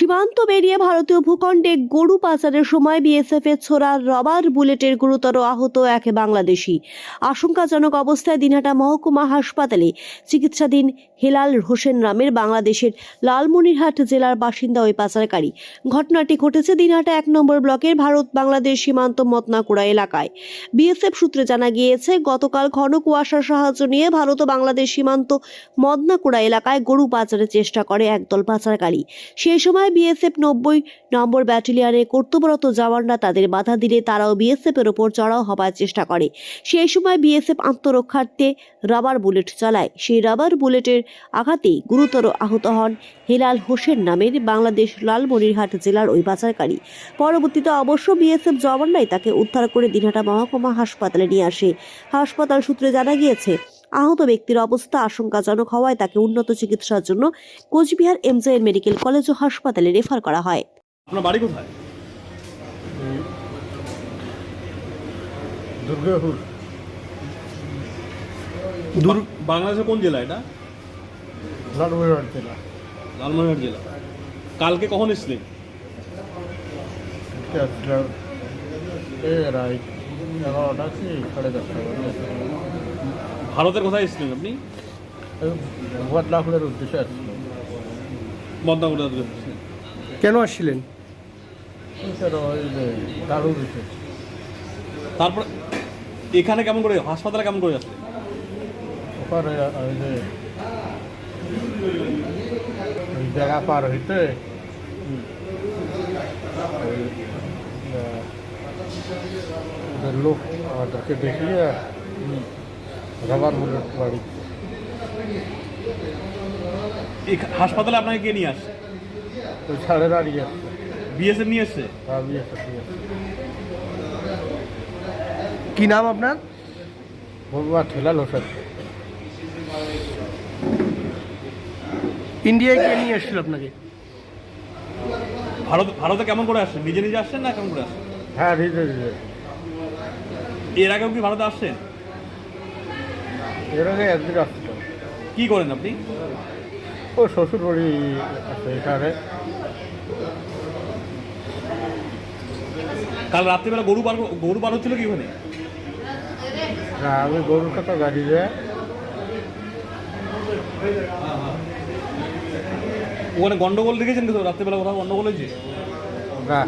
সীমান্ত পেরিয়ে ভারতীয় ভূখণ্ডে গরু পাচারের সময় বিএসএফ এর ছোড়া রবার বুলেটের গুরুতর আহত এক বাংলাদেশি। আশঙ্কাজনক অবস্থায় দিনহাটা মহকুমা হাসপাতালে চিকিৎসাধীন হেলাল হোসেন নামের বাংলাদেশের লালমনিরহাট জেলার বাসিন্দা ওই পাচারকারী। ঘটনাটি ঘটেছে দিনহাটা এক নম্বর ব্লকের ভারত বাংলাদেশ সীমান্ত মতনাকুড়া এলাকায়। বিএসএফ সূত্রে জানা গিয়েছে, গতকাল ঘন কুয়াশার সাহায্য নিয়ে ভারত ও বাংলাদেশ সীমান্ত মদনাকুড়া এলাকায় গরু পাচারের চেষ্টা করে একদল পাচারকারী। সেই সময় বিএসএফ নব্বই নম্বর ব্যাটালিয়নের কর্তব্যরত জওয়ানরা তাদের বাধা দিলে তারাও বিএসএফ এর ওপর চড়াও হবার চেষ্টা করে। সেই সময় বিএসএফ আত্মরক্ষার্থে রাবার বুলেট চালায়। সেই রাবার বুলেটের আঘাতেই গুরুতর আহত হন হেলাল হোসেন নামের বাংলাদেশ লালমনিরহাট জেলার ওই পাচারকারী পরবর্তীতে অবশ্য বিএসএফ জওয়ানরাই তাকে উদ্ধার করে দিনহাটা মহকুমা হাসপাতালে নিয়ে আসে। হাসপাতাল সূত্রে জানা গিয়েছে আহত ব্যক্তির অবস্থা আশঙ্কাজনক হওয়ায় তাকে উন্নত চিকিৎসার জন্য কোচবিহার এমজেএন মেডিকেল কলেজ ও হাসপাতালে রেফার করা হয়। আপনার বাড়ি কোথায়? দুর্গাপুর। দূর বাংলাদেশের কোন জেলা এটা? লালমনিরহাট জেলা। লালমনিরহাট জেলা। কালকে কখন রাত এগারোটা কি? সাড়ে দশটা। ভারতের কোথায় এসছিলেন আপনি? বদলাপুরের উদ্দেশ্যে আসছিল। বদনাগুড়া কেন আসছিলেন? স্যার ওই যে তারপর এখানে কেমন করে হাসপাতালে কেমন করে আসলেন? ওখানে ওই যে জায়গা পার হইতে লোক আমাদেরকে দেখিয়ে রাবার বুলেট বাড়ি হাসপাতালে আপনাকে কে নিয়ে আসছে ওই ছাড়ে দাঁড়িয়ে আসছে বিএসএফ নিয়ে এসছে? আমি একটা ঠিক আছে কি নাম আপনার? বলবা ঠেলা লোসাদ ইন্ডিয়ায় কে নিয়ে এসেছিল আপনাকে? ভারত ভারতে কেমন করে আসছেন নিজে নিজে আসছেন না কেমন করে আসছেন হ্যাঁ নিজে নিজে। এর আগেও কি ভারতে আসছেন এর আগে একদিন আসছিল। কি করেন আপনি? ও শ্বশুর বাড়ি আছে এখানে। কাল রাত্রিবেলা গরু পার গরু পার হচ্ছিল কি ওখানে? না আমি গরুর কথা গাড়ি যায় ওখানে গন্ডগোল দেখেছেন তো রাত্রিবেলা কোথাও গন্ডগোল হয়েছে? না।